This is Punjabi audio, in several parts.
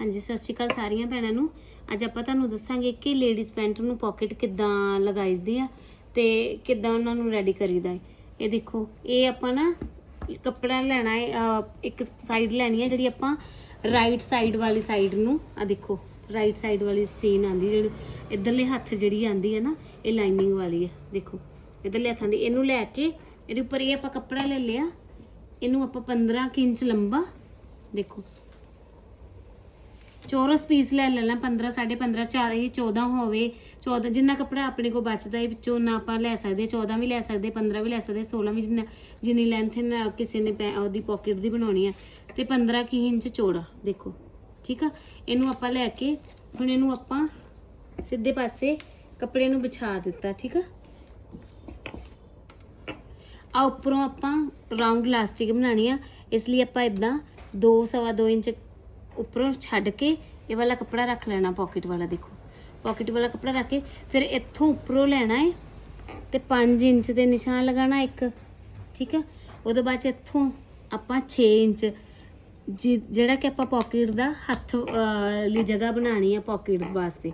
ਹਾਂਜੀ, ਸਤਿ ਸ਼੍ਰੀ ਅਕਾਲ ਸਾਰੀਆਂ ਭੈਣਾਂ ਨੂੰ। ਅੱਜ ਆਪਾਂ ਤੁਹਾਨੂੰ ਦੱਸਾਂਗੇ ਕਿ ਲੇਡੀਜ਼ ਪੈਂਟ ਨੂੰ ਪਾਕਟ ਕਿੱਦਾਂ ਲਗਾਈਦੀ ਆ ਤੇ ਕਿੱਦਾਂ ਉਹਨਾਂ ਨੂੰ ਰੈਡੀ ਕਰੀਦਾ ਹੈ ਇਹ ਦੇਖੋ, ਇਹ ਆਪਾਂ ਨਾ ਕੱਪੜਾ ਲੈਣਾ ਹੈ ਇੱਕ ਸਾਈਡ ਲੈਣੀ ਹੈ ਜਿਹੜੀ ਆਪਾਂ ਰਾਈਟ ਸਾਈਡ ਵਾਲੀ ਸਾਈਡ ਨੂੰ। ਆ ਦੇਖੋ ਰਾਈਟ ਸਾਈਡ ਵਾਲੀ ਸੀਨ ਆਂਦੀ ਜਿਹੜੀ ਇਧਰਲੇ ਹੱਥ ਜਿਹੜੀ ਆਂਦੀ ਹੈ ਨਾ, ਇਹ ਲਾਈਨਿੰਗ ਵਾਲੀ ਹੈ ਦੇਖੋ, ਇਧਰਲੇ ਹੱਥਾਂ ਦੀ। ਇਹਨੂੰ ਲੈ ਕੇ, ਇਹਦੇ ਉੱਪਰ ਇਹ ਆਪਾਂ ਕੱਪੜਾ ਲੈ ਲਿਆ। ਇਹਨੂੰ ਆਪਾਂ 15 ਕੁ ਇੰਚ ਲੰਬਾ, ਦੇਖੋ ਚੌਰਸ ਪੀਸ ਲੈ ਲੈਣਾ 15 15.5 ਚਾਹੇ 14 ਹੋਵੇ 14 ਜਿੰਨਾ ਕੱਪੜਾ ਆਪਣੇ ਕੋਲ ਬਚਦਾ ਹੈ, ਵਿੱਚੋਂ ਨਾ ਆਪਾਂ ਲੈ ਸਕਦੇ 14 ਵੀ ਲੈ ਸਕਦੇ 15 ਵੀ ਲੈ ਸਕਦੇ 16 ਵੀ ਜਿੰਨਾ, ਜਿੰਨੀ ਲੈਂਥ ਕਿਸੇ ਨੇ ਪੈ- ਉਹਦੀ ਪਾਕਟ ਦੀ ਬਣਾਉਣੀ ਆ ਤੇ 15 ਕੀ ਇੰਚ ਚੌੜਾ, ਦੇਖੋ, ਠੀਕ ਆ? ਇਹਨੂੰ ਆਪਾਂ ਲੈ ਕੇ, ਹੁਣ ਇਹਨੂੰ ਆਪਾਂ ਸਿੱਧੇ ਪਾਸੇ ਕੱਪੜੇ ਨੂੰ ਵਿਛਾ ਦਿੱਤਾ, ਠੀਕ ਆ? ਆ ਉੱਪਰੋਂ ਆਪਾਂ ਰਾਉਂਡ ਇਲਾਸਟਿਕ ਬਣਾਣੀ ਆ, ਇਸ ਲਈ ਆਪਾਂ ਇਦਾਂ 2 ਸਵਾ 2 ਇੰਚ ਉੱਪਰੋਂ ਛੱਡ ਕੇ ਇਹ ਵਾਲਾ ਕੱਪੜਾ ਰੱਖ ਲੈਣਾ ਪਾਕਟ ਵਾਲਾ ਦੇਖੋ। ਪਾਕਟ ਵਾਲਾ ਕੱਪੜਾ ਰੱਖ ਕੇ ਫਿਰ ਇੱਥੋਂ ਉੱਪਰੋਂ ਲੈਣਾ ਹੈ ਤੇ 5 ਇੰਚ ਦੇ ਨਿਸ਼ਾਨ ਲਗਾਉਣਾ ਇੱਕ, ਠੀਕ ਹੈ? ਉਹਦੇ ਬਾਅਦ ਚ ਇੱਥੋਂ ਆਪਾਂ 6 ਇੰਚ ਜਿ- ਜਿਹੜਾ ਕਿ ਆਪਾਂ ਪਾਕਟ ਦਾ ਹੱਥ ਲਈ ਜਗ੍ਹਾ ਬਣਾਣੀ ਆ ਪਾਕਟ ਵਾਸਤੇ,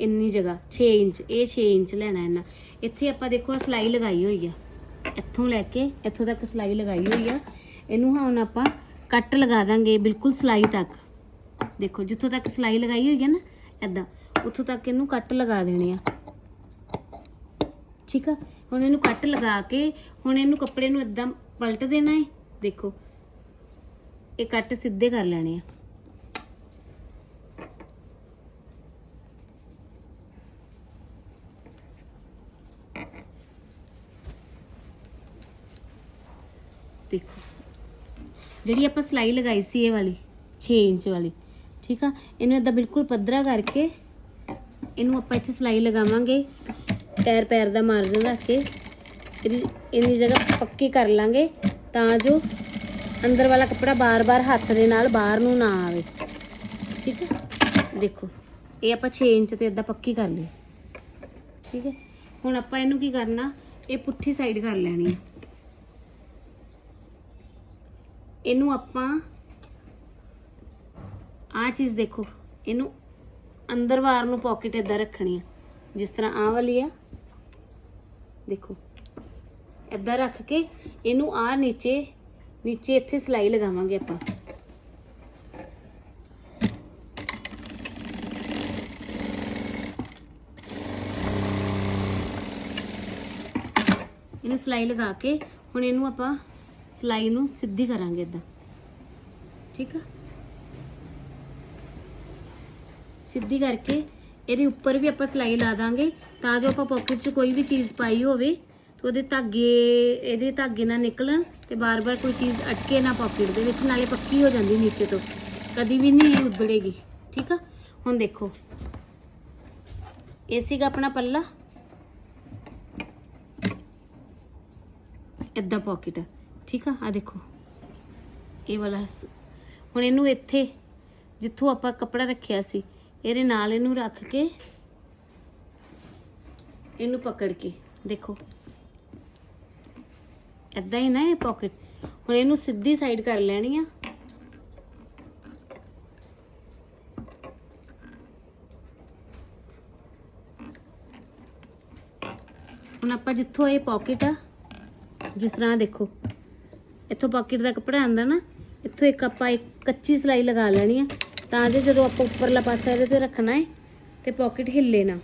ਇੰਨੀ ਜਗ੍ਹਾ 6 ਇੰਚ, ਇਹ 6 ਇੰਚ ਲੈਣਾ ਇਹਨਾਂ। ਇੱਥੇ ਆਪਾਂ ਦੇਖੋ ਆਹ ਸਿਲਾਈ ਲਗਾਈ ਹੋਈ ਆ। ਇੱਥੋਂ ਲੈ ਕੇ, ਇੱਥੋਂ ਤੱਕ ਸਿਲਾਈ ਲਗਾਈ ਹੋਈ ਆ। ਇਹਨੂੰ ਹੁਣ ਆਪਾਂ ਕੱਟ ਲਗਾ ਦਾਂਗੇ ਬਿਲਕੁਲ ਸਿਲਾਈ ਤੱਕ। ਦੇਖੋ, ਜਿੱਥੋਂ ਤੱਕ ਸਿਲਾਈ ਲਗਾਈ ਹੋਈ ਹੈ ਨਾ ਐਦਾਂ ਉੱਥੋਂ ਤੱਕ ਇਹਨੂੰ ਕੱਟ ਲਗਾ ਦੇਣੇ ਆ। ਠੀਕ ਆ? ਹੁਣ ਇਹਨੂੰ ਕੱਟ ਲਗਾ ਕੇ, ਹੁਣ ਇਹਨੂੰ ਕੱਪੜੇ ਨੂੰ ਇਦਾਂ ਪਲਟ ਦੇਣਾ ਹੈ। ਦੇਖੋ, ਇਹ ਕੱਟ ਸਿੱਧੇ ਕਰ ਲੈਣੇ ਆ। ਦੇਖੋ, ਜਿਹੜੀ ਆਪਾਂ ਸਲਾਈ ਲਗਾਈ ਸੀ ਇਹ ਵਾਲੀ 6 ਇੰਚ ਵਾਲੀ ਠੀਕ ਆ? ਇਹਨੂੰ ਇਦਾਂ ਬਿਲਕੁਲ ਪੱਧਰਾ ਕਰਕੇ ਇਹਨੂੰ ਆਪਾਂ ਇੱਥੇ ਸਲਾਈ ਲਗਾਵਾਂਗੇ। ਪੈਰ ਪੈਰ ਦਾ ਮਾਰਜਨ ਰੱਖ ਕੇ। ਇਹਦੀ ਇੰਨੀ ਜਗ੍ਹਾ ਪੱਕੀ ਕਰ ਲਾਂਗੇ ਤਾਂ ਜੋ ਅੰਦਰ ਵਾਲਾ ਕੱਪੜਾ ਬਾਰ-ਬਾਰ ਹੱਥ ਦੇ ਨਾਲ ਬਾਹਰ ਨੂੰ ਨਾ ਆਵੇ। ਠੀਕ ਹੈ ਦੇਖੋ, ਇਹ ਆਪਾਂ 6 ਇੰਚ ਤੇ ਇਦਾਂ ਪੱਕੀ ਕਰ ਲਈ। ਠੀਕ ਹੈ ਹੁਣ ਆਪਾਂ ਇਹਨੂੰ ਕੀ ਕਰਨਾ? ਇਹ ਪੁੱਠੀ ਸਾਈਡ ਕਰ ਲੈਣੀ ਹੈ ਇਹਨੂੰ ਆਪਾਂ ਆਹ ਚੀਜ਼ ਦੇਖੋ, ਇਹਨੂੰ ਅੰਦਰ ਵਾਰ ਨੂੰ ਪਾਕਟ ਇਦਾਂ ਰੱਖਣੀ ਆ। ਜਿਸ ਤਰ੍ਹਾਂ ਆਹ ਵਾਲੀ ਆ, ਦੇਖੋ ਇਦਾਂ ਰੱਖ ਕੇ ਇਹਨੂੰ ਆ ਨੀਚੇ ਨੀਚੇ ਇੱਥੇ ਸਲਾਈ ਲਗਾਵਾਂਗੇ ਆਪਾਂ। ਇਹਨੂੰ ਸਲਾਈ ਲਗਾ ਕੇ ਹੁਣ ਇਹਨੂੰ ਆਪਾਂ ਸਲਾਈ ਨੂੰ ਸਿੱਧੀ ਕਰਾਂਗੇ ਇਦਾਂ ਠੀਕ ਆ? ਸਿੱਧੀ ਕਰਕੇ ਇਹਦੇ ਉੱਪਰ ਵੀ ਆਪਾਂ ਸਲਾਈ ਲਾ ਦਾਂਗੇ। ਤਾਂ ਜੋ ਆਪਾਂ ਪਾਕਟ 'ਚ ਕੋਈ ਵੀ ਚੀਜ਼ ਪਾਈ ਹੋਵੇ, ਤੇ ਉਹਦੇ ਧਾਗੇ, ਇਹਦੇ ਧਾਗੇ ਨਾ ਨਿਕਲਣ ਤੇ ਬਾਰ-ਬਾਰ ਕੋਈ ਚੀਜ਼ ਅਟਕੇ ਨਾ ਪਾਕਟ ਦੇ ਵਿੱਚ, ਨਾਲੇ ਪੱਕੀ ਹੋ ਜਾਂਦੀ ਨੀਚੇ ਤੋਂ। ਕਦੀ ਵੀ ਨਹੀਂ ਉੱਧੜੇਗੀ ਠੀਕ ਆ? ਹੁਣ ਦੇਖੋ। ਇਹ ਸੀਗਾ ਆਪਣਾ ਪੱਲਾ। ਇਦਾਂ ਪਾਕਟ ਠੀਕ ਆ? ਆ ਦੇਖੋ। ਇਹ ਵਾਲਾ ਹੁਣ ਇਹਨੂੰ ਇੱਥੇ, ਜਿੱਥੋਂ ਆਪਾਂ ਕੱਪੜਾ ਰੱਖਿਆ ਸੀ ਇਹਦੇ ਨਾਲ ਇਹਨੂੰ ਰੱਖ ਕੇ ਇਹਨੂੰ ਪਕੜ ਕੇ, ਦੇਖੋ। ਇਦਾਂ ਹੀ ਨਾ ਇਹ ਪਾਕਟ ਹੁਣ ਇਹਨੂੰ ਸਿੱਧੀ ਸਾਈਡ ਕਰ ਲੈਣੀ ਆ। ਹੁਣ ਆਪਾਂ ਜਿੱਥੋਂ ਇਹ ਪਾਕਟ ਆ, ਜਿਸ ਤਰ੍ਹਾਂ ਦੇਖੋ, ਇੱਥੋਂ ਪਾਕਟ ਦਾ ਕੱਪੜਾ ਆਂਦਾ ਨਾ, ਇੱਥੋਂ ਇੱਕ ਆਪਾਂ ਇੱਕ ਕੱਚੀ ਸਲਾਈ ਲਗਾ ਲੈਣੀ ਆ। ਤਾਂ ਜੋ ਜਦੋਂ ਆਪਾਂ ਉੱਪਰਲਾ ਪਾਸਾ ਇਹਦੇ ਤੇ ਰੱਖਣਾ ਹੈ ਤੇ ਪਾਕਟ ਹਿੱਲੇ ਨਾ।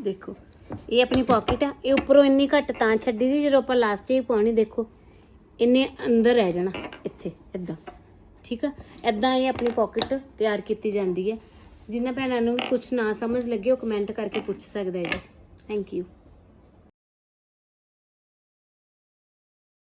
ਦੇਖੋ, ਇਹ ਆਪਣੀ ਪਾਕਟ ਆ, ਇਹ ਉੱਪਰੋਂ ਇੰਨੀ ਘੱਟ ਤਾਂ ਛੱਡੀ ਦੀ ਜਦੋਂ ਆਪਾਂ ਲਾਸਟ 'ਚ ਹੀ ਪਾਉਣੀ, ਦੇਖੋ। ਇੰਨੇ ਅੰਦਰ ਰਹਿ ਜਾਣਾ, ਇੱਥੇ ਇਦਾਂ ਠੀਕ ਆ? ਇਦਾਂ ਇਹ ਆਪਣੀ ਪਾਕਟ ਤਿਆਰ ਕੀਤੀ ਜਾਂਦੀ ਹੈ। ਜਿਨ੍ਹਾਂ ਭੈਣਾਂ ਨੂੰ ਵੀ ਕੁਝ ਨਾ ਸਮਝ ਲੱਗੇ, ਉਹ ਕਮੈਂਟ ਕਰਕੇ ਪੁੱਛ ਸਕਦਾ ਹੈ ਜੀ। Thank you